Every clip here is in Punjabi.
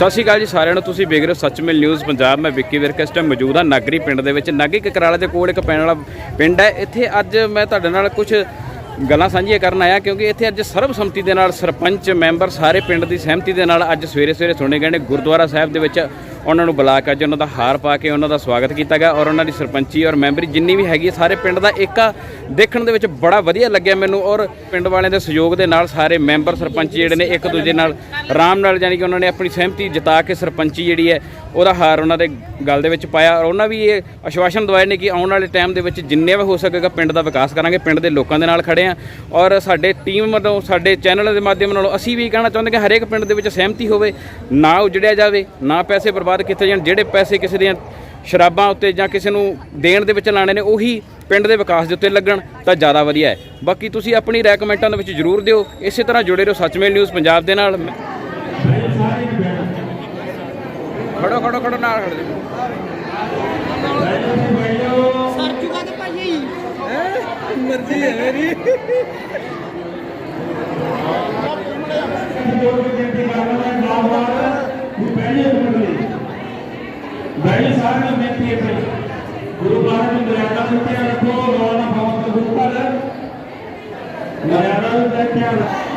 ਸਤਿ ਸ਼੍ਰੀ ਅਕਾਲ ਜੀ ਸਾਰਿਆਂ ਨੂੰ, ਤੁਸੀਂ ਵੇਖ ਰਹੇ ਹੋ ਸੱਚਮੇਲ ਨਿਊਜ਼ ਪੰਜਾਬ। ਮੈਂ ਵਿੱਕੀ ਵਿਰਕ, ਇਸ ਟਾਈਮ ਮੌਜੂਦ ਹਾਂ ਨਾਗਰੀ ਪਿੰਡ ਦੇ ਵਿੱਚ। ਨਾਗੀ ਕਕਰਾਲੇ ਦੇ ਕੋਲ ਇੱਕ ਪੈਣ ਵਾਲਾ ਪਿੰਡ ਹੈ। ਇੱਥੇ ਅੱਜ ਮੈਂ ਤੁਹਾਡੇ ਨਾਲ ਕੁਝ ਗੱਲਾਂ ਸਾਂਝੀਆਂ ਕਰਨ ਆਇਆ, ਕਿਉਂਕਿ ਇੱਥੇ ਅੱਜ ਸਰਬਸੰਮਤੀ ਦੇ ਨਾਲ ਸਰਪੰਚ, ਮੈਂਬਰ ਸਾਰੇ ਪਿੰਡ ਦੀ ਸਹਿਮਤੀ ਦੇ ਨਾਲ ਅੱਜ ਸਵੇਰੇ ਸਵੇਰੇ ਸੁਣੇ ਗਏ ਨੇ। ਗੁਰਦੁਆਰਾ ਸਾਹਿਬ ਦੇ ਵਿੱਚ ਉਹਨਾਂ ਨੂੰ ਬੁਲਾ ਕੇ ਅੱਜ ਉਹਨਾਂ ਦਾ ਹਾਰ ਪਾ ਕੇ ਉਹਨਾਂ ਦਾ ਸਵਾਗਤ ਕੀਤਾ ਗਿਆ ਔਰ ਉਹਨਾਂ ਦੀ ਸਰਪੰਚੀ ਔਰ ਮੈਂਬਰੀ ਜਿੰਨੀ ਵੀ ਹੈਗੀ ਹੈ, ਸਾਰੇ ਪਿੰਡ ਦਾ ਏਕਾ ਦੇਖਣ ਦੇ ਵਿੱਚ ਬੜਾ ਵਧੀਆ ਲੱਗਿਆ ਮੈਨੂੰ ਔਰ ਪਿੰਡ ਵਾਲਿਆਂ ਦੇ ਸਹਿਯੋਗ ਦੇ ਨਾਲ ਸਾਰੇ ਮੈਂਬਰ ਸਰਪੰਚ ਜਿਹੜੇ ਨੇ ਇੱਕ ਦੂਜੇ ਨਾਲ ਆਰਾਮ ਨਾਲ ਜਾਨੀ ਕਿ ਉਹਨਾਂ ਨੇ ਆਪਣੀ ਸਹਿਮਤੀ ਜਤਾ ਕੇ ਸਰਪੰਚੀ ਜਿਹੜੀ ਹੈ ਉਹਦਾ ਹਾਰ ਉਹਨਾਂ ਦੇ ਗੱਲ ਦੇ ਵਿੱਚ ਪਾਇਆ ਔਰ ਉਹਨਾਂ ਵੀ ਇਹ ਆਸ਼ਵਾਸਨ ਦਵਾਏ ਨੇ ਕਿ ਆਉਣ ਵਾਲੇ ਟਾਈਮ ਦੇ ਵਿੱਚ ਜਿੰਨੇ ਵੀ ਹੋ ਸਕੇਗਾ ਪਿੰਡ ਦਾ ਵਿਕਾਸ ਕਰਾਂਗੇ ਪਿੰਡ ਦੇ ਲੋਕਾਂ ਦੇ ਨਾਲ ਖੜੇ ਆ ਔਰ ਸਾਡੇ ਟੀਮ ਵੱਲੋਂ ਸਾਡੇ ਚੈਨਲ ਦੇ ਮਾਧਿਅਮ ਨਾਲ ਅਸੀਂ ਵੀ ਕਹਿਣਾ ਚਾਹੁੰਦੇ ਕਿ ਹਰੇਕ ਪਿੰਡ ਦੇ ਵਿੱਚ ਸਹਿਮਤੀ ਹੋਵੇ ਨਾ ਉਜੜਿਆ ਜਾਵੇ ਨਾ ਪੈਸੇ ਬਰਬਾਦ ਕੀਤੇ ਜਾਣ ਜਿਹੜੇ ਪੈਸੇ ਕਿਸੇ ਦੀਆਂ ਸ਼ਰਾਬਾਂ ਉੱਤੇ ਜਾਂ ਕਿਸੇ ਨੂੰ ਦੇਣ ਦੇ ਵਿੱਚ ਲਾਣੇ ਨੇ ਉਹੀ ਪਿੰਡ ਦੇ ਵਿਕਾਸ ਦੇ ਉੱਤੇ ਲੱਗਣ ਤਾਂ ਜ਼ਿਆਦਾ ਵਧੀਆ ਹੈ। ਬਾਕੀ ਤੁਸੀਂ ਆਪਣੀ ਰਾਏ ਕਮੈਂਟਾਂ ਦੇ ਵਿੱਚ ਜਰੂਰ ਦਿਓ। ਇਸੇ ਤਰ੍ਹਾਂ ਜੁੜੇ ਰਹੋ ਸੱਚਮੇਲ ਨਿਊਜ਼ ਪੰਜਾਬ ਦੇ ਨਾਲ। ਖੜੋ ਖੜੋ ਖੜੋ ਨਾਲ ਖੜੋ ਸਰ ਚੁਕਾ ਤੇ ਭਾਈ। ਮਰਜ਼ੀ ਹੈ ਮੇਰੀ। ਸਾਰਿਆਂ ਨੂੰ ਬੇਨਤੀ ਹੈ ਭਾਈ ਗੁਰੂ ਮਹਾਰਾਜ ਨੇ ਮਰਿਆਦਾ ਨੂੰ ਕਿਹਾ ਰੱਖੋ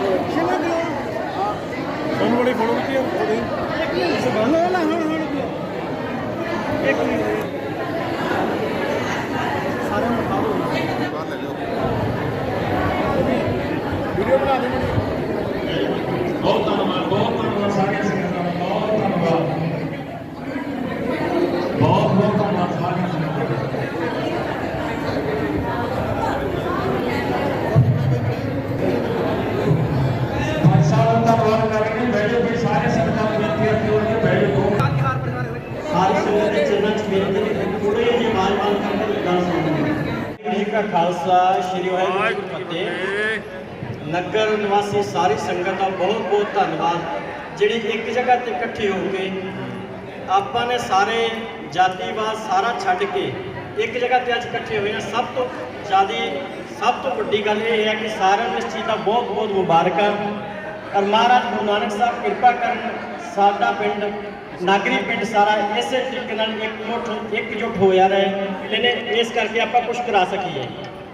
ਖਾਲਸਾ ਸ੍ਰੀ ਵਾਹਿਗੁਰੂ ਜੀ ਕੀ ਫਤਿਹ ਨਗਰ ਨਿਵਾਸੀ ਸਾਰੀ ਸੰਗਤ ਦਾ ਬਹੁਤ ਬਹੁਤ ਧੰਨਵਾਦ ਜਿਹੜੀ ਇੱਕ ਜਗ੍ਹਾ ਤੇ ਇਕੱਠੇ ਹੋ ਕੇ ਆਪਾਂ ਨੇ ਸਾਰੇ ਜਾਤੀਵਾਦ ਸਾਰਾ ਛੱਡ ਕੇ ਇੱਕ ਜਗ੍ਹਾ ਤੇ ਅੱਜ ਇਕੱਠੇ ਹੋਏ ਹਾਂ ਸਭ ਤੋਂ ਜ਼ਿਆਦੀ ਸਭ ਤੋਂ ਵੱਡੀ ਗੱਲ ਇਹ ਹੈ ਕਿ ਸਾਰਿਆਂ ਨੂੰ ਇਸ ਚੀਜ਼ ਦਾ ਬਹੁਤ ਬਹੁਤ ਮੁਬਾਰਕਾਂ ਔਰ ਮਹਾਰਾਜ ਗੁਰੂ ਨਾਨਕ ਸਾਹਿਬ ਕਿਰਪਾ ਕਰਨ ਸਾਡਾ ਪਿੰਡ ਨਾਗਰੀ ਪਿੰਡ ਸਾਰਾ ਇਸੇ ਤਰੀਕੇ ਨਾਲ ਇਕਜੁੱਟ ਇਕਜੁੱਟ ਹੋਇਆ ਰਹੇ ਇਹਨੇ ਇਸ ਕਰਕੇ ਆਪਾਂ ਕੁਝ ਕਰਾ ਸਕੀਏ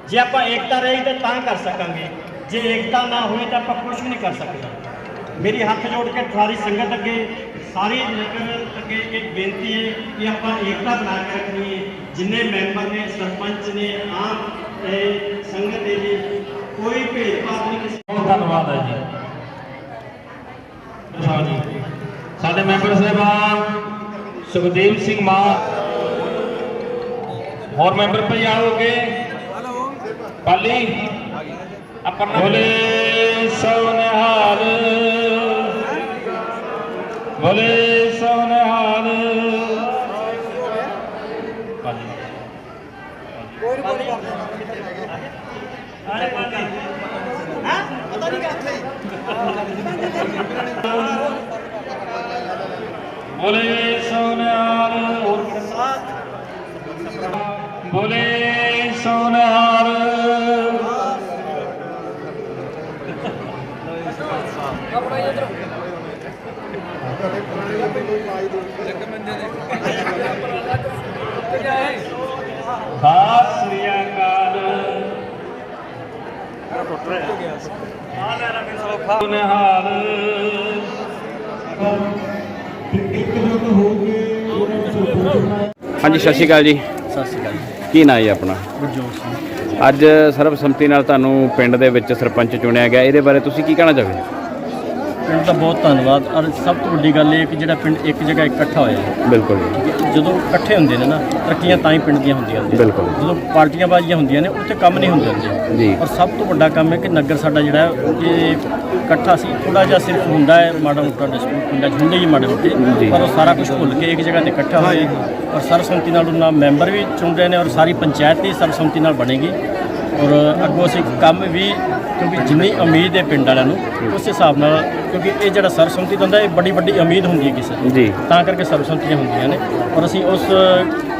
ਜੇ ਆਪਾਂ ਏਕਤਾ ਰਹੀ ਤਾਂ ਤਾਂ ਕਰ ਸਕਾਂਗੇ ਜੇ ਏਕਤਾ ਨਾ ਹੋਈ ਤਾਂ ਆਪਾਂ ਕੁਝ ਵੀ ਨਹੀਂ ਕਰ ਸਕਦੇ ਮੇਰੀ ਹੱਥ ਜੋੜ ਕੇ ਸਾਰੀ ਸੰਗਤ ਅੱਗੇ ਸਾਰੀ ਨਗਰ ਅੱਗੇ ਇੱਕ ਬੇਨਤੀ ਹੈ ਕਿ ਆਪਾਂ ਏਕਤਾ ਬਣਾ ਕੇ ਰੱਖਣੀ ਹੈ ਜਿੰਨੇ ਮੈਂਬਰ ਨੇ ਸਰਪੰਚ ਨੇ ਆਮ ਇਹ ਸੰਗਤ ਦੇ ਜੀ ਕੋਈ ਭੇਦਭਾਵ ਨਹੀਂ ਕਿਸੇ ਬਹੁਤ ਧੰਨਵਾਦ ਹੈ ਜੀ ਸਾਹਿਬ ਜੀ ਸਾਡੇ ਮੈਂਬਰ ਸਾਹਿਬਾਨ ਸੁਖਦੇਵ ਸਿੰਘ ਮਾਨ ਹੋਰ ਮੈਂਬਰ ਭਈ ਆਓਗੇ ਪਾਲੀ ਅਪਰਨਾ ਬੋਲੇ ਬੋਲੇ ਸ੍ਰੀ ਅਕਾਲ। ਹਾਂਜੀ ਸਤਿ ਸ਼੍ਰੀ ਅਕਾਲ ਜੀ। ਸਤਿ ਸ਼੍ਰੀ ਅਕਾਲ ਕੀ ਨਾਂ ਹੈ ਆਪਣਾ? ਗੁਰਜੋਤ ਸਿੰਘ। ਅੱਜ ਸਰਬਸੰਮਤੀ ਨਾਲ ਤੁਹਾਨੂੰ ਪਿੰਡ ਦੇ ਵਿੱਚ ਸਰਪੰਚ ਚੁਣਿਆ ਗਿਆ। ਇਹਦੇ ਬਾਰੇ ਤੁਸੀਂ ਕੀ ਕਹਿਣਾ ਚਾਹੋਗੇ? ਪਿੰਡ ਦਾ ਬਹੁਤ ਧੰਨਵਾਦ। ਔਰ ਸਭ ਤੋਂ ਵੱਡੀ ਗੱਲ ਇਹ ਕਿ ਜਿਹੜਾ ਪਿੰਡ ਇੱਕ ਜਗ੍ਹਾ ਇਕੱਠਾ ਹੋਇਆ ਹੈ। ਬਿਲਕੁਲ ਜੀ। ਜਦੋਂ ਇਕੱਠੇ ਹੁੰਦੇ ਨੇ ਨਾ ਤਰੱਕੀਆਂ ਤਾਂ ਹੀ ਪਿੰਡ ਦੀਆਂ ਹੁੰਦੀਆਂ ਨੇ। ਬਿਲਕੁਲ। ਜਦੋਂ ਪਾਰਟੀਆਂ ਬਾਜ਼ੀਆਂ ਹੁੰਦੀਆਂ ਨੇ ਉੱਥੇ ਕੰਮ ਨਹੀਂ ਹੁੰਦੇ ਹੁੰਦੇ। ਜੀ। ਔਰ ਸਭ ਤੋਂ ਵੱਡਾ ਕੰਮ ਹੈ ਕਿ ਨਗਰ ਸਾਡਾ ਜਿਹੜਾ ਹੈ ਇਹ ਇਕੱਠਾ ਸੀ। ਥੋੜਾ ਜਿਹਾ ਸਿਰਫ ਹੁੰਦਾ ਹੈ ਮਾੜਾ ਮੋਟਾ ਡਿਸਪਿਊਟ 'ਚ ਹੁੰਦੇ ਹੀ ਮਾੜੇ ਜੀ। ਮੋਟੇ ਪਰ ਉਹ ਸਾਰਾ ਕੁਝ ਭੁੱਲ ਕੇ ਇੱਕ ਜਗ੍ਹਾ ਤੇ ਇਕੱਠਾ ਹੋਏ ਔਰ ਸਰਬਸੰਮਤੀ ਨਾਲ ਉਹਨਾਂ ਮੈਂਬਰ ਵੀ ਚੁਣ ਰਹੇ ਨੇ ਔਰ ਸਾਰੀ ਪੰਚਾਇਤ ਵੀ ਸਰਬਸੰਮਤੀ ਨਾਲ ਬਣੇਗੀ। ਔਰ ਅੱਗੋਂ ਅਸੀਂ ਕੰਮ ਵੀ ਕਿਉਂਕਿ ਜਿੰਨੀ ਉਮੀਦ ਹੈ ਪਿੰਡ ਵਾਲਿਆਂ ਨੂੰ ਉਸ ਹਿਸਾਬ ਨਾਲ ਕਿਉਂਕਿ ਇਹ ਜਿਹੜਾ ਸਰਬਸੰਮਤੀ ਹੁੰਦਾ ਇਹ ਬੜੀ ਵੱਡੀ ਉਮੀਦ ਹੁੰਦੀ ਹੈ ਕਿਸੇ ਜੀ। ਤਾਂ ਕਰਕੇ ਸਰਬਸੰਮਤੀਆਂ ਹੁੰਦੀਆਂ ਨੇ। ਔਰ ਅਸੀਂ ਉਸ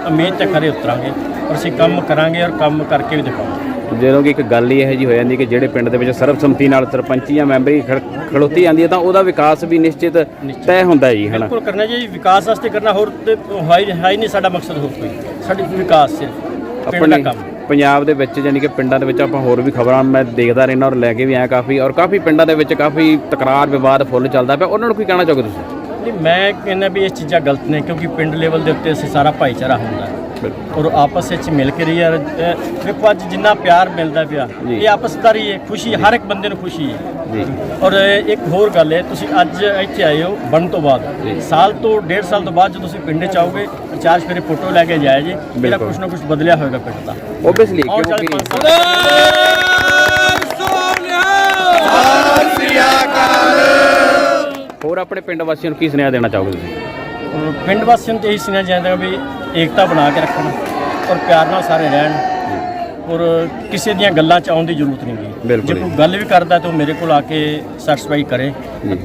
ਉਮੀਦ ਤੇ ਖਰੇ ਉਤਰਾਂਗੇ। ਔਰ ਅਸੀਂ ਕੰਮ ਕਰਾਂਗੇ ਔਰ ਕੰਮ ਕਰਕੇ ਵੀ ਦਿਖਾਵਾਂਗੇ। ਜਦੋਂ ਕਿ ਇੱਕ ਗੱਲ ਹੀ ਇਹੋ ਜੀ ਹੋ ਜਾਂਦੀ ਕਿ ਜਿਹੜੇ ਪਿੰਡ ਦੇ ਵਿੱਚ ਸਰਬਸੰਮਤੀ ਨਾਲ ਸਰਪੰਚੀ ਜਾਂ ਮੈਂਬਰੀ ਖੜ- ਖੜੋਤੀ ਜਾਂਦੀ ਹੈ ਤਾਂ ਉਹਦਾ ਵਿਕਾਸ ਵੀ ਨਿਸ਼ਚਿਤ ਤੈਅ ਹੁੰਦਾ ਜੀ ਹਨਾ? ਬਿਲਕੁਲ ਕਰਨਾ ਜੀ ਵਿਕਾਸ ਵਾਸਤੇ ਕਰਨਾ ਹੋਰ ਤੇ ਹੈ ਹੀ ਨਹੀਂ ਸਾਡਾ ਮਕਸਦ ਹੋਰ ਕੋਈ। ਸਾਡੀ ਵਿਕਾਸ ਸਿਰਫ ਪਿੰਡ ਦਾ ਕੰਮ। ਪੰਜਾਬ ਦੇ ਵਿੱਚ ਯਾਨੀ ਕਿ ਪਿੰਡਾਂ ਦੇ ਵਿੱਚ ਆਪਾਂ ਹੋਰ ਵੀ ਖਬਰਾਂ ਮੈਂ ਦੇਖਦਾ ਰਹਿਣਾ ਔਰ ਲੈ ਕੇ ਵੀ ਆਇਆ ਕਾਫੀ ਔਰ ਕਾਫੀ ਪਿੰਡਾਂ ਦੇ ਵਿੱਚ ਕਾਫੀ ਤਕਰਾਰ ਵਿਵਾਦ ਫੁੱਲ ਚੱਲਦਾ ਪਿਆ। ਉਹਨਾਂ ਨੂੰ ਕੀ ਕਹਿਣਾ ਚਾਹੋਗੇ ਤੁਸੀਂ? ਨਹੀਂ ਮੈਂ ਕਹਿੰਦਾ ਵੀ ਇਹ ਚੀਜ਼ਾਂ ਗਲਤ ਨੇ ਕਿਉਂਕਿ ਪਿੰਡ ਲੈਵਲ ਦੇ ਉੱਤੇ ਅਸੀਂ ਸਾਰਾ ਭਾਈਚਾਰਾ ਹੁੰਦਾ। ਹੈ ਔਰ ਆਪਸ ਵਿੱਚ ਮਿਲ ਕੇ ਰਹੀ ਯਾਰ ਅਹ ਦੇਖੋ ਅੱਜ ਜਿੰਨਾ ਪਿਆਰ ਮਿਲਦਾ ਪਿਆ। ਇਹ ਆਪਸਦਾਰੀ ਹੈ ਖੁਸ਼ੀ ਹਰ ਇੱਕ ਬੰਦੇ ਨੂੰ ਖੁਸ਼ੀ ਹੈ। ਔਰ ਇੱਕ ਹੋਰ ਗੱਲ ਹੈ ਤੁਸੀਂ ਅੱਜ ਇੱਥੇ ਆਏ ਹੋ ਬਣਨ ਤੋਂ ਬਾਅਦ। ਸਾਲ ਤੋਂ ਡੇਢ ਸਾਲ ਤੋਂ ਬਾਅਦ ਜਦੋਂ ਤੁਸੀਂ ਪਿੰਡ ਚ ਆਓਗੇ ਚਾਰ ਫੇਰੇ ਫੋਟੋ ਲੈ ਕੇ ਜਾਇਆ ਜੇ ਮੇਰਾ। ਕੁਝ ਨਾ ਕੁਝ ਬਦਲਿਆ ਹੋਏਗਾ ਪਿੰਡ ਦਾ। ਓਬਵੀਅਸਲੀ ਕਿਉਂਕਿ ਹੋਰ ਆਪਣੇ ਪਿੰਡ ਵਾਸੀਆਂ ਨੂੰ ਕੀ ਸੁਨੇਹਾ ਦੇਣਾ ਚਾਹੋਗੇ ਤੁਸੀਂ? ਪਿੰਡ ਵਾਸੀਆਂ ਨੂੰ ਤਾਂ ਇਹੀ ਸੁਣਿਆ ਜਾਂਦਾ ਵੀ ਏਕਤਾ ਬਣਾ ਕੇ ਰੱਖਣ ਔਰ ਪਿਆਰ ਨਾਲ ਸਾਰੇ ਰਹਿਣ। ਔਰ ਕਿਸੇ ਦੀਆਂ ਗੱਲਾਂ 'ਚ ਆਉਣ ਦੀ ਜ਼ਰੂਰਤ ਨਹੀਂ ਗੀ। ਬਿਲਕੁਲ ਜੇ। ਕੋਈ ਗੱਲ ਵੀ ਕਰਦਾ ਤਾਂ ਉਹ ਮੇਰੇ ਕੋਲ ਆ ਕੇ ਸੈਟੀਸਫਾਈ ਕਰੇ।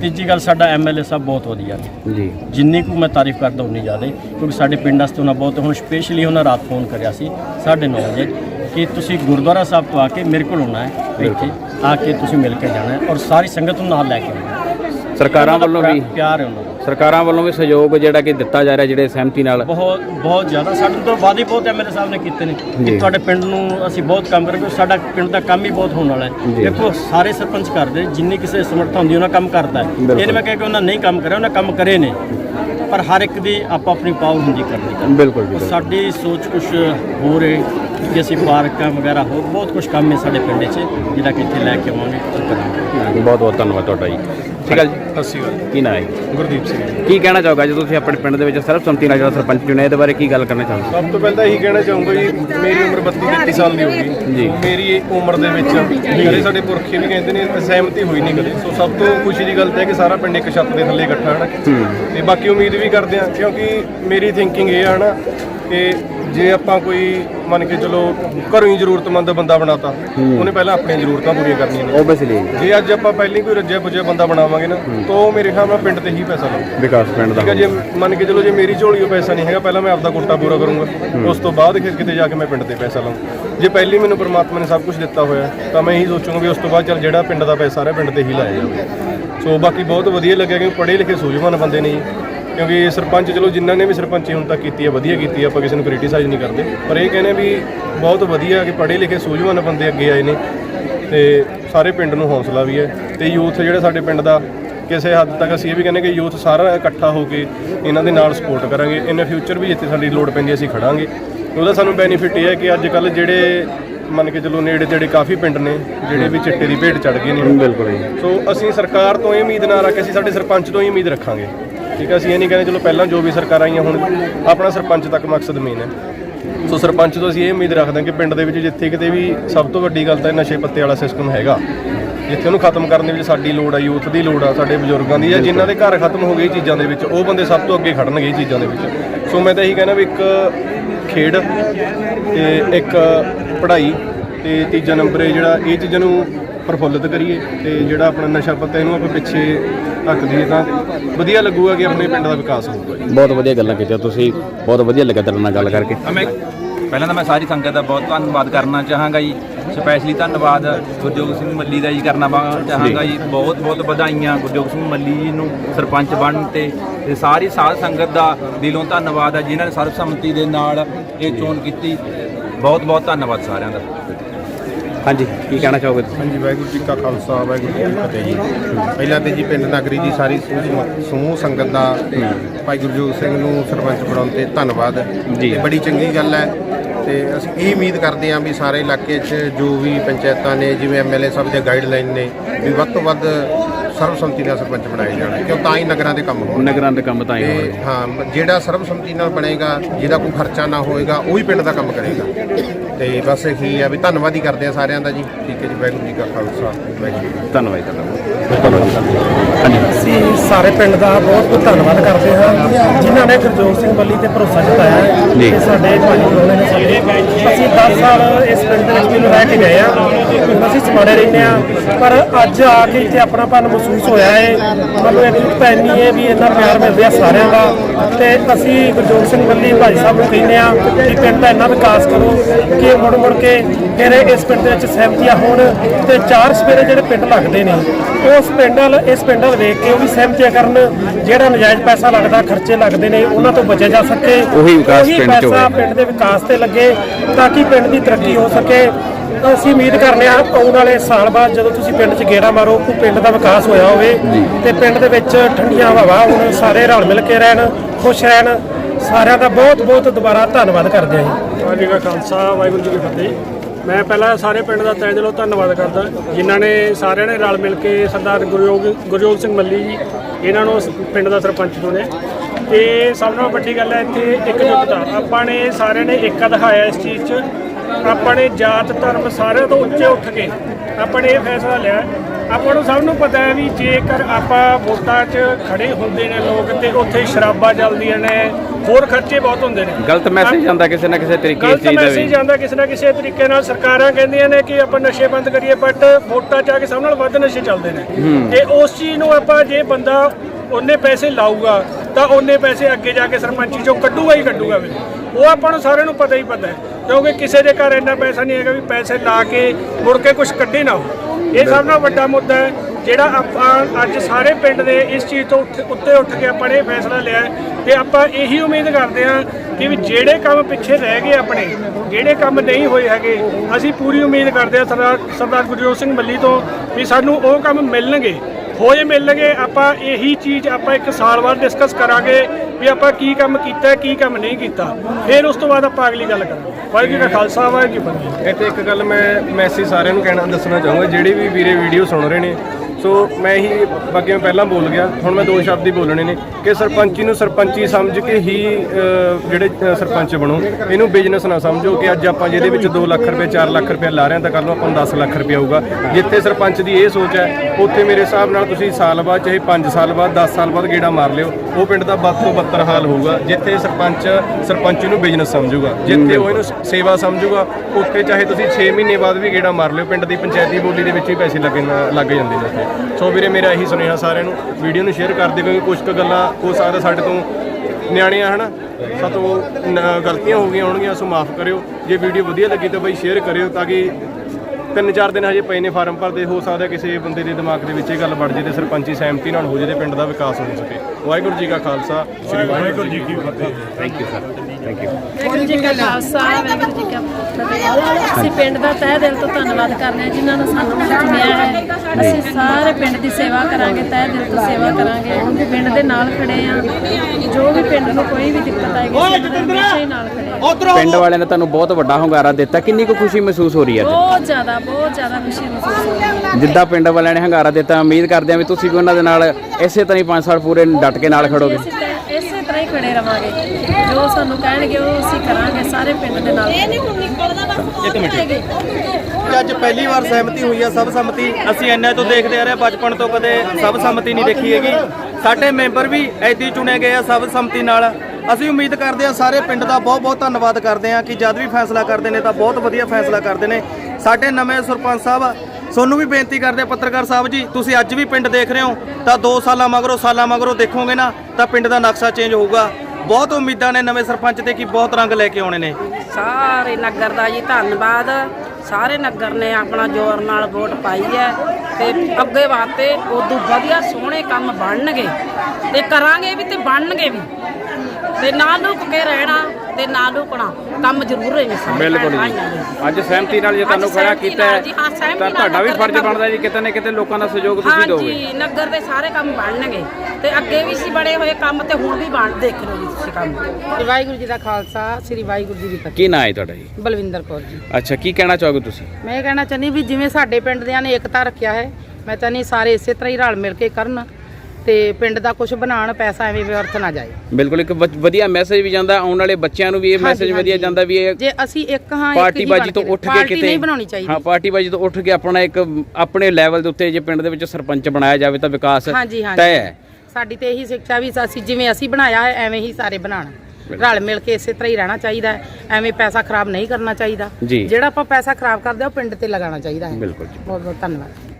ਤੀਜੀ ਗੱਲ ਸਾਡਾ ਐਮਐਲਏ ਸਾਹਿਬ ਬਹੁਤ ਵਧੀਆ ਨੇ। ਜੀ। ਜਿੰਨੀ ਕੁ ਮੈਂ ਤਾਰੀਫ ਕਰਦਾ ਉਨੀ ਜ਼ਿਆਦਾ ਕਿਉਂਕਿ ਸਾਡੇ ਪਿੰਡ ਵਾਸਤੇ ਉਹਨਾਂ ਬਹੁਤ ਹੁਣ ਸਪੈਸ਼ਲੀ ਉਹਨਾਂ ਰਾਤ ਫੋਨ ਕਰਿਆ ਸੀ 9:30 ਵਜੇ ਕਿ ਤੁਸੀਂ ਗੁਰਦੁਆਰਾ ਸਾਹਿਬ ਤੋਂ ਆ ਕੇ ਮੇਰੇ ਕੋਲ ਆਉਣਾ ਹੈ ਇੱਥੇ ਆ ਕੇ ਤੁਸੀਂ ਮਿਲ ਕੇ ਜਾਣਾ ਹੈ ਔਰ ਸਾਰੀ ਸੰਗਤ ਨੂੰ ਨਾਲ ਲੈ ਕੇ ਆਉਣਾ ਹੈ। ਸਰਕਾਰਾਂ ਵੱਲੋਂ ਵੀ ਪਿਆਰ ਹੈ ਉਹਨਾਂ ਦਾ। ਸਰਕਾਰਾਂ ਵੱਲੋਂ ਵੀ ਸਹਿਯੋਗ ਜਿਹੜਾ ਕਿ ਦਿੱਤਾ ਜਾ ਰਿਹਾ ਜਿਹੜੇ ਸਹਿਮਤੀ ਨਾਲ। ਬਹੁਤ ਬਹੁਤ ਜ਼ਿਆਦਾ। ਸਾਡੇ ਤੋਂ ਵਾਅਦੇ ਬਹੁਤ ਐਮਐਲਏ ਸਾਹਿਬ ਨੇ ਕੀਤੇ ਨੇ। ਕਿ ਤੁਹਾਡੇ ਪਿੰਡ ਨੂੰ ਅਸੀਂ ਬਹੁਤ ਕੰਮ ਕਰਾਂਗੇ। ਸਾਡਾ ਪਿੰਡ ਦਾ ਕੰਮ ਹੀ ਬਹੁਤ ਹੋਣ ਵਾਲਾ ਹੈ। ਦੇਖੋ ਸਾਰੇ ਸਰਪੰਚ ਕਰਦੇ ਜਿੰਨੀ ਕਿਸੇ ਸਮਰੱਥਾ ਹੁੰਦੀ ਉਹਨਾਂ ਕੰਮ ਕਰਦਾ ਹੈ। ਇਹ ਨਹੀਂ ਮੈਂ ਕਹਿ ਕੇ ਉਹਨਾਂ ਨਹੀਂ ਕੰਮ ਕਰਿਆ ਉਹਨਾਂ ਕੰਮ ਕਰੇ ਨੇ। ਪਰ ਹਰ ਇੱਕ ਦੀ ਆਪੋ ਆਪਣੀ ਪਾਵਰ ਹੁੰਦੀ ਕਰਨੀ ਬਿਲਕੁਲ ਜੀ ਸਾਡੀ ਸੋਚ ਕੁਝ ਹੋਰ ਹੈ ਕਿ ਅਸੀਂ ਪਾਰਕਾਂ ਵਗੈਰਾ ਹੋਰ ਬਹੁਤ ਕੁਝ ਕੰਮ ਹੈ ਸਾਡੇ ਪਿੰਡ 'ਚ ਜਿਹੜਾ ਕਿ ਇੱਥੇ ਲੈ ਕੇ ਆਵਾਂਗੇ। ਬਹੁਤ ਬਹੁਤ ਧੰਨਵਾਦ ਤੁਹਾਡਾ ਜੀ। ਠੀਕ ਹੈ ਜੀ। ਸਤਿ ਸ਼੍ਰੀ ਅਕਾਲ ਕੀ ਨਾਂ ਹੈ ਜੀ? ਗੁਰਦੀਪ ਸਿੰਘ ਕੀ ਕਹਿਣਾ ਚਾਹੋਗੇ? ਜਦੋਂ ਤੁਸੀਂ ਆਪਣੇ ਪਿੰਡ ਦੇ ਵਿੱਚ ਸਰਬਸੰਮਤੀ ਨਾਲ ਜਿਹੜਾ ਸਰਪੰਚ ਚੁਣਿਆ ਇਹਦੇ ਬਾਰੇ ਕੀ ਗੱਲ ਕਰਨਾ ਚਾਹੋਗੇ? ਸਭ ਤੋਂ ਪਹਿਲਾਂ ਇਹੀ ਕਹਿਣਾ ਚਾਹੂੰਗਾ ਜੀ ਮੇਰੀ ਉਮਰ 32 33 ਸਾਲ ਦੀ ਹੋ ਗਈ। ਜੀ। ਮੇਰੀ ਇਹ ਉਮਰ ਦੇ ਵਿੱਚ ਜਿਹੜੇ ਸਾਡੇ ਪੁਰਖੇ ਵੀ ਕਹਿੰਦੇ ਨੇ ਸਹਿਮਤੀ ਹੋਈ ਨਹੀਂ ਕਦੇ। ਸੋ ਸਭ ਤੋਂ ਖੁਸ਼ੀ ਦੀ ਗੱਲ ਤਾਂ ਹੈ ਕਿ ਸਾਰਾ ਪਿੰਡ ਇੱਕ ਛੱਤ ਦੇ ਥੱਲੇ ਇਕੱਠਾ ਹੈ। ਨਾ ਤੇ ਬਾਕੀ ਉਮੀਦ ਵੀ ਕਰਦੇ ਆ ਕਿਉਂਕਿ ਮੇਰੀ ਥਿੰਕਿੰਗ ਇਹ ਆ ਨਾ ਕਿ ਜੇ ਆਪਾਂ ਕੋਈ ਮੰਨ ਕੇ ਚਲੋ ਘਰੋਂ ਹੀ ਜ਼ਰੂਰਤਮੰਦ ਬੰਦਾ ਬਣਾਤਾ ਉਹਨੇ ਪਹਿਲਾਂ ਆਪਣੀਆਂ ਜ਼ਰੂਰਤਾਂ ਪੂਰੀਆਂ ਕਰਨੀਆਂ ਨੇ। ਓਬਵੀਅਸਲੀ ਜੇ ਅੱਜ ਆਪਾਂ ਪਹਿਲਾਂ ਹੀ ਕੋਈ ਰੱਜਿਆ ਪੁੱਜਿਆ ਬੰਦਾ ਬਣਾਵਾਂਗੇ ਨਾ ਤਾਂ ਉਹ ਮੇਰੇ ਖਿਆਲ ਨਾਲ ਪਿੰਡ ਤੇ ਹੀ ਪੈਸਾ ਲਾਊ ਵਿਕਾਸ ਪਿੰਡ ਦਾ ਠੀਕ ਹੈ ਜੇ ਮੰਨ ਕੇ ਚਲੋ ਜੇ ਮੇਰੀ ਝੋਲੀ ਉਹ ਪੈਸਾ ਨਹੀਂ ਹੈਗਾ ਪਹਿਲਾਂ ਮੈਂ ਆਪਦਾ ਕੋਟਾ ਪੂਰਾ ਕਰੂੰਗਾ। ਉਸ ਤੋਂ ਬਾਅਦ ਫਿਰ ਕਿਤੇ ਜਾ ਕੇ ਮੈਂ ਪਿੰਡ ਤੇ ਪੈਸਾ ਲਾਉਂ ਜੇ ਪਹਿਲੀ ਮੈਨੂੰ ਪ੍ਰਮਾਤਮਾ ਨੇ ਸਭ ਕੁਝ ਦਿੱਤਾ ਹੋਇਆ ਤਾਂ ਮੈਂ ਇਹੀ ਸੋਚੂੰਗਾ ਵੀ ਉਸ ਤੋਂ ਬਾਅਦ ਚੱਲ ਜਿਹੜਾ ਪਿੰਡ ਦਾ ਪੈਸਾ ਰਿਹਾ ਪਿੰਡ ਤੇ ਹੀ ਲਾਇਆ ਜਾਵੇ। ਸੋ ਬਾਕੀ ਬਹੁਤ ਵਧੀਆ ਲੱਗਿਆ ਕਿ ਪੜ੍ਹੇ ਲਿਖੇ ਸੂਝਵਾਨ ਬੰਦੇ ਨੇ ਜੀ। ਕਿਉਂਕਿ ਸਰਪੰਚ ਚਲੋ ਜਿਨ੍ਹਾਂ ਨੇ ਵੀ ਸਰਪੰਚੀ ਹੁਣ ਤੱਕ ਕੀਤੀ ਹੈ ਵਧੀਆ ਕੀਤੀ ਹੈ ਆਪਾਂ ਕਿਸੇ ਨੂੰ ਕ੍ਰਿਟਿਸਾਈਜ਼ ਨਹੀਂ ਕਰਦੇ। ਪਰ ਇਹ ਕਹਿੰਦੇ ਵੀ ਬਹੁਤ ਵਧੀਆ ਕਿ ਪੜ੍ਹੇ ਲਿਖੇ ਸੂਝਵਾਨ ਬੰਦੇ ਅੱਗੇ ਆਏ ਨੇ ਤੇ ਸਾਰੇ ਪਿੰਡ ਨੂੰ ਹੌਸਲਾ ਵੀ ਹੈ ਤੇ ਯੂਥ ਜਿਹੜਾ ਸਾਡੇ ਪਿੰਡ ਦਾ ਕਿਸੇ ਹੱਦ ਤੱਕ ਅਸੀਂ ਇਹ ਵੀ ਕਹਿੰਦੇ ਕਿ ਯੂਥ ਸਾਰਾ ਇਕੱਠਾ ਹੋ ਕੇ ਇਹਨਾਂ ਦੇ ਨਾਲ ਸਪੋਰਟ ਕਰਾਂਗੇ। ਇਨ ਫਿਊਚਰ ਵੀ ਜਿੱਥੇ ਸਾਡੀ ਲੋੜ ਪੈਂਦੀ ਅਸੀਂ ਖੜਾਂਗੇ। ਉਹਦਾ ਸਾਨੂੰ ਬੈਨੀਫਿਟ ਇਹ ਹੈ ਕਿ ਅੱਜ ਕੱਲ ਜਿਹੜੇ ਮੰਨ ਕੇ ਚਲੋ ਨੇੜੇ ਤੇੜੇ ਕਾਫੀ ਪਿੰਡ ਨੇ ਜਿਹੜੇ ਵੀ ਚਿੱਟੇ ਦੀ ਭੇਟ ਚੜ ਗਏ ਨੇ। ਬਿਲਕੁਲ ਜੀ। ਸੋ ਅਸੀਂ ਸਰਕਾਰ ਤੋਂ ਇਹ ਉਮੀਦ ਨਾ ਰੱਖ ਕੇ ਅਸੀਂ ਸਾਡੇ ਸਰਪੰਚ ਤੋਂ ਹੀ ਉਮੀਦ ਰੱਖਾਂਗੇ। ਠੀਕ ਹੈ ਅਸੀਂ ਇਹ ਨਹੀਂ ਕਹਿੰਦੇ ਚਲੋ ਪਹਿਲਾਂ ਜੋ ਵੀ ਸਰਕਾਰਾਂ ਆਈਆਂ ਹੁਣ ਆਪਣਾ ਸਰਪੰਚ ਤੱਕ ਮਕਸਦ ਮੇਨ ਹੈ। ਸੋ ਸਰਪੰਚ ਤੋਂ ਅਸੀਂ ਇਹ ਉਮੀਦ ਰੱਖਦੇ ਹਾਂ ਕਿ ਪਿੰਡ ਦੇ ਵਿੱਚ ਜਿੱਥੇ ਕਿਤੇ ਵੀ ਸਭ ਤੋਂ ਵੱਡੀ ਗੱਲ ਤਾਂ ਇਹ ਨਸ਼ੇ ਪੱਤੇ ਵਾਲਾ ਸਿਸਟਮ ਹੈਗਾ। ਜਿੱਥੇ ਉਹਨੂੰ ਖਤਮ ਕਰਨ ਦੇ ਵਿੱਚ ਸਾਡੀ ਲੋੜ ਆ ਯੂਥ ਦੀ ਲੋੜ ਆ ਸਾਡੇ ਬਜ਼ੁਰਗਾਂ ਦੀ ਜਾਂ ਜਿਨ੍ਹਾਂ ਦੇ ਘਰ ਖਤਮ ਹੋ ਗਏ ਇਹ ਚੀਜ਼ਾਂ ਦੇ ਵਿੱਚ ਉਹ ਬੰਦੇ ਸਭ ਤੋਂ ਅੱਗੇ ਖੜਨਗੇ ਇਹ ਚੀਜ਼ਾਂ ਦੇ ਵਿੱਚ। ਸੋ ਮੈਂ ਤਾਂ ਇਹੀ ਕਹਿੰਦਾ ਵੀ ਇੱਕ ਖੇਡ ਤੇ ਇੱਕ ਪੜ੍ਹਾਈ ਤੇ ਤੀਜਾ ਨੰਬਰ ਹੈ ਜਿਹੜਾ ਇਹ ਚੀਜ਼ਾਂ ਨੂੰ ਪ੍ਰਫੁੱਲਿਤ ਕਰੀਏ ਤੇ ਜਿਹੜਾ ਆਪਣਾ ਨਸ਼ਾ ਪੱਤਾ ਇਹਨੂੰ ਆਪਾਂ ਪਿੱਛੇ ਰੱਖ ਦਈਏ ਤਾਂ ਵਧੀਆ ਲੱਗੂਗਾ ਕਿ ਆਪਣੇ ਪਿੰਡ ਦਾ ਵਿਕਾਸ ਹੋਊਗਾ ਜੀ। ਬਹੁਤ ਵਧੀਆ ਗੱਲਾਂ ਕੀਤੀਆਂ ਤੁਸੀਂ ਬਹੁਤ ਵਧੀਆ ਲੱਗਿਆ ਤੁਹਾਡੇ ਨਾਲ ਗੱਲ ਕਰਕੇ। ਮੈਂ ਪਹਿਲਾਂ ਤਾਂ ਮੈਂ ਸਾਰੀ ਸੰਗਤ ਦਾ ਬਹੁਤ ਧੰਨਵਾਦ ਕਰਨਾ ਚਾਹਾਂਗਾ ਜੀ। ਸਪੈਸ਼ਲੀ ਧੰਨਵਾਦ ਗੁਰਜੋਤ ਸਿੰਘ ਮੱਲੀ ਦਾ ਜੀ ਕਰਨਾ ਚਾਹਾਂਗਾ ਜੀ। ਬਹੁਤ ਬਹੁਤ ਵਧਾਈਆਂ ਗੁਰਜੋਤ ਸਿੰਘ ਮੱਲੀ ਜੀ ਨੂੰ ਸਰਪੰਚ ਬਣਨ ਤੇ। ਤੇ ਸਾਰੀ ਸਾਧ ਸੰਗਤ ਦਾ ਦਿਲੋਂ ਧੰਨਵਾਦ ਹੈ ਜਿਨ੍ਹਾਂ ਨੇ ਸਰਬਸੰਮਤੀ ਦੇ ਨਾਲ ਇਹ ਚੋਣ ਕੀਤੀ। ਬਹੁਤ ਬਹੁਤ ਧੰਨਵਾਦ ਸਾਰਿਆਂ ਦਾ। ਹਾਂਜੀ ਕੀ ਕਹਿਣਾ ਚਾਹੋਗੇ ਤੁਸੀਂ? ਹਾਂਜੀ ਵਾਹਿਗੁਰੂ ਜੀ ਕਾ ਖਾਲਸਾ ਵਾਹਿਗੁਰੂ ਜੀ ਕੀ ਫਤਿਹ ਜੀ। ਪਹਿਲਾਂ ਤੇ ਜੀ ਪਿੰਡ ਨਗਰੀ ਦੀ ਸਾਰੀ ਸਮੂਹ- ਸਮੂਹ ਸੰਗਤ ਦਾ ਭਾਈ ਗੁਰਜੋਤ ਸਿੰਘ ਨੂੰ ਸਰਪੰਚ ਬਣਾਉਣ ਤੇ ਧੰਨਵਾਦ। ਜੀ। ਇਹ ਬੜੀ ਚੰਗੀ ਗੱਲ ਹੈ ਤੇ ਅਸੀਂ ਇਹ ਉਮੀਦ ਕਰਦੇ ਹਾਂ ਵੀ ਸਾਰੇ ਇਲਾਕੇ 'ਚ ਜੋ ਵੀ ਪੰਚਾਇਤਾਂ ਨੇ ਜਿਵੇਂ ਐਮਐਲਏ ਸਾਹਿਬ ਦੇ ਗਾਈਡਲਾਈਨ ਨੇ ਵੀ ਵੱਧ ਤੋਂ ਵੱਧ ਸਰਬਸੰਮਤੀ ਨਾਲ ਸਰਪੰਚ ਬਣਾਏ ਜਾਣ ਕਿਉਂ ਤਾਂ ਹੀ ਨਗਰਾਂ ਦੇ ਕੰਮ ਹੋਣ ਨਗਰਾਂ ਦੇ ਕੰਮ ਤਾਂ ਹੀ ਹੋਣਗੇ। ਹਾਂ ਜਿਹੜਾ ਸਰਬਸੰਮਤੀ ਨਾਲ ਬਣੇਗਾ ਜਿਹਦਾ ਕੋਈ ਖਰਚਾ ਨਾ ਹੋਏਗਾ ਉਹ ਹੀ ਪਿੰਡ ਦਾ ਕੰਮ ਕਰੇਗਾ। ਤੇ ਬਸ ਇਹੀ ਆ ਵੀ ਧੰਨਵਾਦ ਹੀ ਕਰਦੇ ਆ ਸਾਰਿਆਂ ਦਾ ਜੀ। ਠੀਕ ਹੈ ਜੀ ਵਾਹਿਗੁਰੂ ਜੀ ਕਾ ਖਾਲਸਾ ਵਾਹਿਗੁਰੂ ਜੀ ਕੀ ਫਤਿਹ। ਧੰਨਵਾਦ ਜੀ ਤੁਹਾਡਾ ਧੰਨਵਾਦ ਜੀ ਅਸੀਂ ਸਾਰੇ ਪਿੰਡ ਦਾ ਬਹੁਤ ਬਹੁਤ ਧੰਨਵਾਦ ਕਰਦੇ ਹਾਂ। ਜਿਨ੍ਹਾਂ ਨੇ ਗੁਰਜੋਤ ਸਿੰਘ ਬੱਲੀ ਤੇ ਭਰੋਸਾ ਜਤਾਇਆ ਹੈ ਜੀ। ਤੇ ਸਾਡੇ ਭਾਈ ਨੇ ਸਾਡੇ ਅਸੀਂ 10 ਸਾਲ ਇਸ ਪਿੰਡ ਦੇ ਵਿੱਚ ਰਹਿ ਕੇ ਗਏ ਆ ਅਸੀਂ ਸਮਾੜੇ ਰਹਿੰਦੇ ਆ ਪਰ ਅੱਜ ਆ ਕੇ ਇੱਥੇ ਆਪਣਾਪਨ ਮਹਿਸੂਸ ਹੋਇਆ ਹੈ। ਮਤਲਬ ਇੱਕ ਇੰਨੀ ਹੈ ਵੀ ਇੰਨਾ ਪਿਆਰ ਮਿਲ ਰਿਹਾ ਸਾਰਿਆਂ ਦਾ। ਤੇ ਅਸੀਂ ਗੁਰਜੋਤ ਸਿੰਘ ਬੱਲੀ ਭਾਈ ਸਾਹਿਬ ਨੂੰ ਕਹਿੰਦੇ ਆ ਕਿ ਪਿੰਡ ਦਾ ਇੰਨਾ ਵਿਕਾਸ ਕਰੋ ਕਿ ਮੁੜ ਮੁੜ ਕੇ ਫਿਰ ਇਸ ਪਿੰਡ ਦੇ ਵਿੱਚ ਸਹਿਮਤੀਆਂ ਹੋਣ ਤੇ ਚਾਰ ਸਵੇਰੇ ਜਿਹੜੇ ਪਿੰਡ ਲੱਗਦੇ ਨੇ ਉਸ ਪਿੰਡ ਵੱਲ ਇਸ ਪਿੰਡ ਵੱਲ ਵੇਖ ਕੇ ਉਹ ਵੀ ਸਹਿਮਤੀਆਂ ਕਰਨ ਜਿਹੜਾ ਨਜਾਇਜ਼ ਪੈਸਾ ਲੱਗਦਾ ਖਰਚੇ ਲੱਗਦੇ ਨੇ ਉਹਨਾਂ ਤੋਂ ਬਚਿਆ ਜਾ ਸਕੇ। ਉਹੀ ਵਿਕਾਸ ਉਹੀ ਪਿੰਡ 'ਚ ਪੈਸਾ ਹੋਵੇ। ਪਿੰਡ ਦੇ ਵਿਕਾਸ ਤੇ ਲੱਗੇ ਤਾਂ ਕਿ ਪਿੰਡ ਦੀ ਤਰੱਕੀ ਹੋ ਸਕੇ। ਅਸੀਂ ਉਮੀਦ ਕਰਨੇ ਆ ਆਉਣ ਵਾਲੇ ਸਾਲ ਬਾਅਦ ਜਦੋਂ ਤੁਸੀਂ ਪਿੰਡ 'ਚ ਗੇੜਾ ਮਾਰੋ ਕਿ ਪਿੰਡ ਦਾ ਵਿਕਾਸ ਹੋਇਆ ਹੋਵੇ ਤੇ ਪਿੰਡ ਦੇ ਵਿੱਚ ਠੰਡੀਆਂ ਹਵਾ ਹੁਣ ਸਾਰੇ ਰਲ ਮਿਲ ਕੇ ਰਹਿਣ ਖੁਸ਼ ਰਹਿਣ ਸਾਰਿਆਂ ਦਾ ਬਹੁਤ ਬਹੁਤ ਦੁਬਾਰਾ ਧੰਨਵਾਦ ਕਰਦੇ ਹਾਂ ਜੀ। ਵਾਹਿਗੁਰੂ ਜੀ ਕਾ ਖਾਲਸਾ ਵਾਹਿਗੁਰੂ ਜੀ ਕੀ ਫਤਿਹ। ਮੈਂ ਪਹਿਲਾਂ ਸਾਰੇ ਪਿੰਡ ਦਾ ਤਹਿ ਦਿਲੋਂ ਧੰਨਵਾਦ ਕਰਦਾ ਜਿਨ੍ਹਾਂ ਨੇ ਸਾਰਿਆਂ ਨੇ ਰਲ ਮਿਲ ਕੇ ਸਰਦਾਰ ਗੁਰਯੋਗ ਗੁਰਯੋਗ ਸਿੰਘ ਮੱਲੀ ਜੀ ਇਹਨਾਂ ਨੂੰ ਪਿੰਡ ਦਾ ਸਰਪੰਚ ਚੁਣਿਆ। ਤੇ ਸਭ ਨਾਲੋਂ ਵੱਡੀ ਗੱਲ ਹੈ ਇੱਥੇ ਇਕਜੁੱਟਤਾ ਆਪਾਂ ਨੇ ਸਾਰਿਆਂ ਨੇ ਏਕਾ ਦਿਖਾਇਆ ਇਸ ਚੀਜ਼ 'ਚ ਆਪਾਂ ਨੇ ਜਾਤ ਧਰਮ ਸਾਰਿਆਂ ਤੋਂ ਉੱਚੇ ਉੱਠ ਕੇ ਆਪਾਂ ਨੇ ਇਹ ਫੈਸਲਾ ਲਿਆ। ਆਪਾਂ ਨੂੰ ਸਭ ਨੂੰ ਪਤਾ ਹੈ ਵੀ ਜੇਕਰ ਆਪਾਂ ਵੋਟਾਂ 'ਚ ਖੜੇ ਹੁੰਦੇ ਨੇ ਲੋਕ ਤੇ ਉੱਥੇ ਸ਼ਰਾਬਾਂ ਚੱਲਦੀਆਂ ਨੇ ਹੋਰ ਖਰਚੇ ਬਹੁਤ ਹੁੰਦੇ ਨੇ। ਗਲਤ ਮੈਸੇਜ ਜਾਂਦਾ ਕਿਸੇ ਨਾ ਕਿਸੇ ਤਰੀਕੇ ਇਸ ਗਲਤ ਚੀਜ਼ ਦਾ ਵੀ। ਮੈਸੇਜ ਜਾਂਦਾ ਕਿਸੇ ਨਾ ਕਿਸੇ ਤਰੀਕੇ ਨਾਲ। ਸਰਕਾਰਾਂ ਕਹਿੰਦੀਆਂ ਨੇ ਕਿ ਆਪਾਂ ਨਸ਼ੇ ਬੰਦ ਕਰੀਏ ਬਟ ਵੋਟਾਂ ਚ ਆ ਕੇ ਸਭ ਨਾਲ ਵੱਧ ਨਸ਼ੇ ਚੱਲਦੇ ਨੇ। ਤੇ ਉਸ ਚੀਜ਼ ਨੂੰ ਆਪਾਂ ਜੇ ਬੰਦਾ ਉਹਨੇ ਪੈਸੇ ਲਾਊਗਾ ਤਾਂ ਉਹਨੇ ਪੈਸੇ ਅੱਗੇ ਜਾ ਕੇ ਸਰਪੰਚੀ ਚੋਂ ਕੱਢੂਗਾ ਹੀ ਕੱਢੂਗਾ ਵੀ। ਉਹ ਆਪਾਂ ਨੂੰ ਸਾਰਿਆਂ ਨੂੰ ਪਤਾ ਹੀ ਪਤਾ ਹੈ। ਕਿਉਂਕਿ ਕਿਸੇ ਦੇ ਘਰ ਇੰਨਾ ਪੈਸਾ ਨਹੀਂ ਹੈਗਾ ਵੀ ਪੈਸੇ ਲਾ ਕੇ ਮੁੜ ਕੇ ਕੁਝ ਕੱਢੇ ਨਾ ਹੋ ਇਹ ਸਭ ਨਾਲ ਵੱਡਾ ਮੁੱਦਾ ਹੈ, ਜਿਹੜਾ ਆਪਾਂ ਅੱਜ ਸਾਰੇ ਪਿੰਡ ਦੇ ਇਸ ਚੀਜ਼ ਤੋਂ ਉੱਠ- ਉੱਤੇ ਉੱਠ ਕੇ ਆਪਾਂ ਨੇ ਫੈਸਲਾ ਲਿਆ ਹੈ ਆਪਾਂ ਇਹੀ ਉਮੀਦ ਕਰਦੇ ਹਾਂ ਕਿ ਵੀ ਜਿਹੜੇ ਕੰਮ ਪਿੱਛੇ ਰਹਿ ਗਏ ਆਪਣੇ, ਜਿਹੜੇ ਕੰਮ ਨਹੀਂ ਹੋਏ ਹੈਗੇ, ਅਸੀਂ ਪੂਰੀ ਉਮੀਦ ਕਰਦੇ ਹਾਂ ਸਰਦਾਰ ਸਰਦਾਰ ਗੁਰਜੋਤ ਸਿੰਘ ਮੱਲੀ ਤੋਂ ਵੀ ਸਾਨੂੰ ਉਹ ਕੰਮ ਮਿਲਣਗੇ। ਹੋਏ ਮਿਲਣਗੇ, ਆਪਾਂ ਇਹੀ ਚੀਜ਼ ਆਪਾਂ ਇੱਕ ਸਾਲ ਬਾਅਦ ਡਿਸਕਸ ਕਰਾਂਗੇ ਵੀ ਆਪਾਂ ਕੀ ਕੰਮ ਕੀਤਾ, ਕੀ ਕੰਮ ਨਹੀਂ ਕੀਤਾ, ਫਿਰ ਉਸ ਤੋਂ ਬਾਅਦ ਆਪਾਂ ਅਗਲੀ ਗੱਲ ਕਰਾਂਗੇ। ਵਾਹਿਗੁਰੂ ਜੀ ਕਾ ਖਾਲਸਾ, ਵਾਹਿਗੁਰੂ ਜੀ ਕੀ ਫਤਿਹ। ਇੱਥੇ ਇੱਕ ਗੱਲ ਮੈਂ ਮੈਸੇਜ ਸਾਰਿਆਂ ਨੂੰ ਕਹਿਣਾ, ਦੱਸਣਾ ਚਾਹੂੰਗਾ, ਜਿਹੜੇ ਵੀ ਵੀਰੇ ਵੀਡੀਓ ਸੁਣ ਰਹੇ ਨੇ, ਸੋ ਮੈਂ ਹੀ ਬਾਕੀ ਮੈਂ ਪਹਿਲਾਂ ਬੋਲ ਗਿਆ, ਹੁਣ ਮੈਂ ਦੋ ਸ਼ਬਦ ਹੀ ਬੋਲਣੇ ਨੇ ਕਿ ਸਰਪੰਚੀ ਨੂੰ ਸਰਪੰਚੀ ਸਮਝ ਕੇ ਹੀ ਜਿਹੜੇ ਸਰਪੰਚ ਬਣੋ। ਇਹਨੂੰ ਬਿਜ਼ਨਸ ਨਾ ਸਮਝੋ ਕਿ ਅੱਜ ਆਪਾਂ ਜਿਹਦੇ ਵਿੱਚ 2 ਲੱਖ ਰੁਪਏ 4 ਲੱਖ ਰੁਪਏ ਲਾ ਰਹੇ ਹਾਂ, ਤਾਂ ਕੱਲ ਨੂੰ ਆਪਾਂ ਨੂੰ 10 ਲੱਖ ਰੁਪਏ ਆਊਗਾ। ਜਿੱਥੇ ਸਰਪੰਚ ਦੀ ਇਹ ਸੋਚ ਹੈ ਉੱਥੇ ਮੇਰੇ ਹਿਸਾਬ ਨਾਲ ਤੁਸੀਂ ਸਾਲ ਬਾਅਦ, ਚਾਹੇ 5 ਸਾਲ ਬਾਅਦ 10 ਸਾਲ ਬਾਅਦ ਗੇੜਾ ਮਾਰ ਲਿਓ, ਉਹ ਪਿੰਡ ਦਾ ਵੱਧ ਤੋਂ ਬੱਤਰ ਹਾਲ ਹੋਊਗਾ, ਜਿੱਥੇ ਸਰਪੰਚ ਸਰਪੰਚ ਨੂੰ ਬਿਜ਼ਨਸ ਸਮਝੂਗਾ, ਜਿੱਥੇ ਉਹ ਇਹਨੂੰ ਸੇਵਾ ਸਮਝੂਗਾ, ਉੱਥੇ ਚਾਹੇ ਤੁਸੀਂ 6 ਮਹੀਨੇ ਬਾਅਦ ਵੀ ਗੇੜਾ ਮਾਰ ਲਿਓ, ਪਿੰਡ ਦੀ ਪੰਚਾਇਤੀ ਬੋਲੀ ਦੇ ਵਿੱਚ ਵੀ ਪੈਸੇ ਲੱਗੇ ਲੱਗ ਜਾਂਦੇ ਨੇ ਉੱਥੇ। ਸੋ ਵੀਰੇ, ਮੇਰਾ ਇਹੀ ਸੁਨੇਹਾ ਸਾਰਿਆਂ ਨੂੰ, ਵੀਡੀਓ ਨੂੰ ਸ਼ੇਅਰ ਕਰ ਦਿਓ ਕਿਉਂਕਿ ਕੁਝ ਕੁ ਗੱਲਾਂ ਹੋ ਸਕਦਾ ਸਾਡੇ ਤੋਂ ਨਿਆਣੀਆਂ, ਹਨਾ? ਸਾਤੋਂ ਨ- ਗਲਤੀਆਂ ਹੋ ਗਈਆਂ ਹੋਣਗੀਆਂ, ਸੋ ਮਾਫ ਕਰਿਓ। ਜੇ ਵੀਡੀਓ ਵਧੀਆ ਲੱਗੀ ਤਾਂ ਬਈ ਸ਼ੇਅਰ ਕਰਿਓ, ਤਾਂ ਕਿ ਤਿੰਨ ਚਾਰ ਦਿਨ ਹਜੇ ਪਏ ਨੇ ਫਾਰਮ ਭਰਦੇ, ਹੋ ਸਕਦਾ ਕਿਸੇ ਬੰਦੇ ਦੇ ਦਿਮਾਗ ਦੇ ਵਿੱਚ ਇਹ ਗੱਲ ਵੜ ਜੇ ਤੇ ਸਰਪੰਚੀ ਸਹਿਮਤੀ ਨਾਲ ਹੋ ਜੇ ਤੇ ਪਿੰਡ ਦਾ ਵਿਕਾਸ ਹੋ ਸਕੇ। ਵਾਹਿਗੁਰੂ ਜੀ ਕਾ ਖਾਲਸਾ, ਸ੍ਰੀ ਵਾਹਿਗੁਰੂ ਜੀ ਕੀ ਫਤਿਹ। Thank you sir thank you Waheguru ji ਕਾ ਖਾਲਸਾ ਵਾਹਿਗੁਰੂ ਜੀ ਕੀ ਫਤਿਹ। ਅਸੀਂ ਪਿੰਡ ਦਾ ਤਹਿ ਦਿਲ ਤੋਂ ਧੰਨਵਾਦ ਕਰਦੇ ਹਾਂ ਜਿਨ੍ਹਾਂ ਨੇ ਸਾਨੂੰ ਚੁਣਿਆ ਹੈ। ਅਸੀਂ ਸਾਰੇ ਪਿੰਡ ਦੀ ਸੇਵਾ ਕਰਾਂਗੇ ਤਹਿ ਦਿਲ ਤੋਂ ਸੇਵਾ ਕਰਾਂਗੇ। ਪਿੰਡ ਦੇ ਨਾਲ ਖੜੇ ਆ ਜੋ ਵੀ ਪਿੰਡ ਨੂੰ ਕੋਈ ਵੀ ਦਿੱਕਤ ਆਏਗੀ ਅਸੀਂ ਨਾਲ ਖੜੇ ਹਾਂ। ਪਿੰਡ ਵਾਲਿਆਂ ਨੇ ਤੁਹਾਨੂੰ ਬਹੁਤ ਵੱਡਾ ਹੁੰਗਾਰਾ ਦਿੱਤਾ। ਕਿੰਨੀ ਕੁ ਖੁਸ਼ੀ ਮਹਿਸੂਸ ਹੋ ਰਹੀ ਹੈ ਬਹੁਤ ਜ਼ਿਆਦਾ ਬਹੁਤ ਜ਼ਿਆਦਾ ਖੁਸ਼ੀ ਮਹਿਸੂਸ ਹੋ ਰਹੀ ਹੈ। ਜਿੱਦਾਂ ਪਿੰਡ ਵਾਲਿਆਂ ਨੇ ਹੰਗਾਰਾ ਦਿੱਤਾ ਉਮੀਦ ਕਰਦੇ ਹਾਂ ਵੀ ਤੁਸੀਂ ਵੀ ਉਹਨਾਂ ਦੇ ਨਾਲ ਇਸੇ ਤਰ੍ਹਾਂ ਹੀ 5 ਸਾਲ ਪੂਰੇ ਡਟ ਕੇ ਨਾਲ ਖੜੋਗੇ। ਅਸੀਂ ਤਰ੍ਹਾਂ ਹੀ ਖੜੇ ਰਵਾਂਗੇ। ਜੋ ਸਾਨੂੰ ਕਹਿਣਗੇ ਉਹ ਅਸੀਂ ਕਰਾਂਗੇ ਸਾਰੇ ਪਿੰਡ ਦੇ ਨਾਲ। ਇਹ ਨਹੀਂ ਹੁਣ ਨਿਕਲਦਾ ਬਸ ਇੱਕ ਮਿੰਟ। ਅੱਜ ਪਹਿਲੀ ਵਾਰ ਸਹਿਮਤੀ ਹੋਈ ਆ ਸਭ ਸੰਮਤੀ। ਅਸੀਂ ਇੰਨੇ ਤੋਂ ਦੇਖਦੇ ਆ ਰਹੇ ਬਚਪਨ ਤੋਂ ਕਦੇ ਸਭ ਸੰਮਤੀ ਨਹੀਂ ਦੇਖੀ ਹੈਗੀ। ਸਾਡੇ ਮੈਂਬਰ ਵੀ ਐਦੀ ਚੁਣੇ ਗਏ ਆ ਸਭ ਸੰਮਤੀ ਨਾਲ। ਅਸੀਂ ਉਮੀਦ ਕਰਦੇ ਆ ਸਾਰੇ ਪਿੰਡ ਦਾ ਬਹੁਤ ਬਹੁਤ ਧੰਨਵਾਦ ਕਰਦੇ ਆ ਕਿ ਜਦ ਵੀ ਫੈਸਲਾ ਕਰਦੇ ਨੇ ਤਾਂ ਬਹੁਤ ਵਧੀਆ ਫੈਸਲਾ ਕਰਦੇ ਨੇ। ਸਾਡੇ ਨਵੇਂ ਸਰਪੰਚ ਸਾਹਿਬ ਤੁਹਾਨੂੰ ਵੀ ਬੇਨਤੀ ਕਰਦੇ ਆ ਪੱਤਰਕਾਰ ਸਾਹਿਬ ਜੀ, ਤੁਸੀਂ ਅੱਜ ਵੀ ਪਿੰਡ ਦੇਖ ਰਹੇ ਹੋ, ਤਾਂ 2 ਸਾਲਾਂ ਮਗਰੋਂ ਸਾਲਾਂ ਮਗਰੋਂ ਦੇਖੋਗੇ ਨਾ, ਤਾਂ ਪਿੰਡ ਦਾ ਨਕਸ਼ਾ ਚੇਂਜ ਹੋਊਗਾ। ਬਹੁਤ ਉਮੀਦਾਂ ਨੇ ਨਵੇਂ ਸਰਪੰਚ ਤੇ ਕਿ ਬਹੁਤ ਰੰਗ ਲੈ ਕੇ ਆਉਣੇ ਨੇ। ਸਾਰੇ ਨਗਰ ਦਾ ਜੀ ਧੰਨਵਾਦ। ਸਾਰੇ ਨਗਰ ਨੇ ਆਪਣਾ ਜ਼ੋਰ ਨਾਲ ਵੋਟ ਪਾਈ ਹੈ। ਤੇ ਅੱਗੇ ਵਾਸਤੇ ਉਦੋਂ ਵਧੀਆ ਸੋਹਣੇ ਕੰਮ ਬਣਨਗੇ। ਤੇ ਕਰਾਂਗੇ ਵੀ ਤੇ ਬਣਨਗੇ ਵੀ। ਤੇ ਨਾ ਲੁਕ ਕੇ ਰਹਿਣਾ ਤੇ ਨਾ ਲੁਕਣਾ ਕੰਮ ਜ਼ਰੂਰ ਹੈ ਸਾਰੇ ਬਿਲਕੁਲ ਜੀ। ਅੱਜ ਸਹਿਮਤੀ ਨਾਲ ਜੇ ਤੁਹਾਨੂੰ ਖੜਾ ਕੀਤਾ ਨਾਲ ਹੈ ਜੀ, ਹਾਂ, ਸਹਿਮਤੀ ਤਾਂ ਨਾਲ ਤੁਹਾਡਾ ਵੀ ਨਗਰ ਫਰਜ਼ ਬਣਦਾ ਜੀ ਕਿਤੇ ਨਾ ਕਿਤੇ ਲੋਕਾਂ ਦਾ ਸਹਿਯੋਗ ਤੁਸੀਂ ਦਿਓਗੇ ਹਾਂਜੀ ਨਗਰ ਦੇ ਸਾਰੇ ਕੰਮ ਬਣਨਗੇ। ਤੇ ਅੱਗੇ ਵੀ ਸੀ ਬੜੇ ਹੋਏ ਕੰਮ ਤੇ ਹੁਣ ਵੀ ਬਣ ਦੇਖ ਲਓ ਜੀ ਤੁਸੀਂ ਕੰਮ। ਵਾਹਿਗੁਰੂ ਜੀ ਦਾ ਖਾਲਸਾ ਸ੍ਰੀ ਵਾਹਿਗੁਰੂ ਜੀ ਦੀ ਫਤਿਹ। ਕੀ ਨਾਂ ਹੈ ਤੁਹਾਡਾ ਜੀ? ਬਲਵਿੰਦਰ ਕੌਰ ਜੀ। ਅੱਛਾ ਕੀ ਕਹਿਣਾ ਚਾਹੋਗੇ ਤੁਸੀਂ? ਮੈਂ ਇਹ ਕਹਿਣਾ ਚਾਹੁੰਦੀ ਵੀ ਜਿਵੇਂ ਸਾਡੇ ਪਿੰਡ ਦਿਆਂ ਨੇ ਏਕਤਾ ਰੱਖਿਆ ਹੈ ਮੈਂ ਚਾਹੁੰਦੀ ਸਾਰੇ ਇਸੇ ਤਰ੍ਹਾਂ ਹੀ ਰਲ ਮਿਲ ਕੇ ਕਰਨ ਤੇ ਪਿੰਡ ਦਾ ਕੁਝ ਬਣਾਉਣ ਪੈਸਾ ਐਵੇਂ ਵਿਅਰਥ ਨਾ ਜਾਏ। ਬਿਲਕੁਲ ਇੱਕ ਵ- ਵਧੀਆ ਮੈਸੇਜ ਵੀ ਜਾਂਦਾ ਆਉਣ ਵਾਲੇ ਬੱਚਿਆਂ ਨੂੰ ਵੀ ਇਹ ਮੈਸੇਜ ਵਧੀਆ ਹਾਂਜੀ। ਜਾਂਦਾ ਵੀ ਇਹ ਜੇ ਅਸੀਂ ਇੱਕ ਹਾਂ ਇੱਕ ਹੀ ਪਾਰਟੀਬਾਜੀ ਬਣ ਤੋਂ ਉੱਠ ਕੇ ਪਾਰਟੀ ਕਿਤੇ ਨਹੀਂ ਬਣਾਉਣੀ ਚਾਹੀਦੀ। ਹਾਂ ਪਾਰਟੀਬਾਜੀ ਤੋਂ ਉੱਠ ਕੇ ਆਪਣਾ ਇੱਕ ਆਪਣੇ ਲੈਵਲ ਦੇ ਉੱਤੇ ਜੇ ਪਿੰਡ ਦੇ ਵਿੱਚ ਸਰਪੰਚ ਬਣਾਇਆ ਜਾਵੇ ਤਾਂ ਵਿਕਾਸ ਹਾਂਜੀ ਤੈਅ ਹਾਂਜੀ ਹੈ। ਸਾਡੀ ਤੇ ਇਹੀ ਸਿੱਖਿਆ ਵੀ ਅਸੀਂ ਜਿਵੇਂ ਅਸੀਂ ਬਣਾਇਆ ਹੈ ਐਵੇਂ ਹੀ ਸਾਰੇ ਬਣਾਉਣ। ਰਲ ਮਿਲ ਕੇ ਇਸੇ ਤਰ੍ਹਾਂ ਹੀ ਰਹਿਣਾ ਚਾਹੀਦਾ ਹੈ ਐਵੇਂ ਪੈਸਾ ਖਰਾਬ ਨਹੀਂ ਕਰਨਾ ਚਾਹੀਦਾ। ਜੀ। ਜਿਹੜਾ ਆਪਾਂ ਪੈਸਾ ਖਰਾਬ ਕਰਦੇ ਆ ਉਹ ਪਿੰਡ ਤੇ ਲਗਾਉਣਾ ਚਾਹੀਦਾ ਹੈ। ਬਿਲਕੁਲ ਜੀ। ਬਹੁਤ ਬਹੁਤ ਧੰਨਵਾਦ।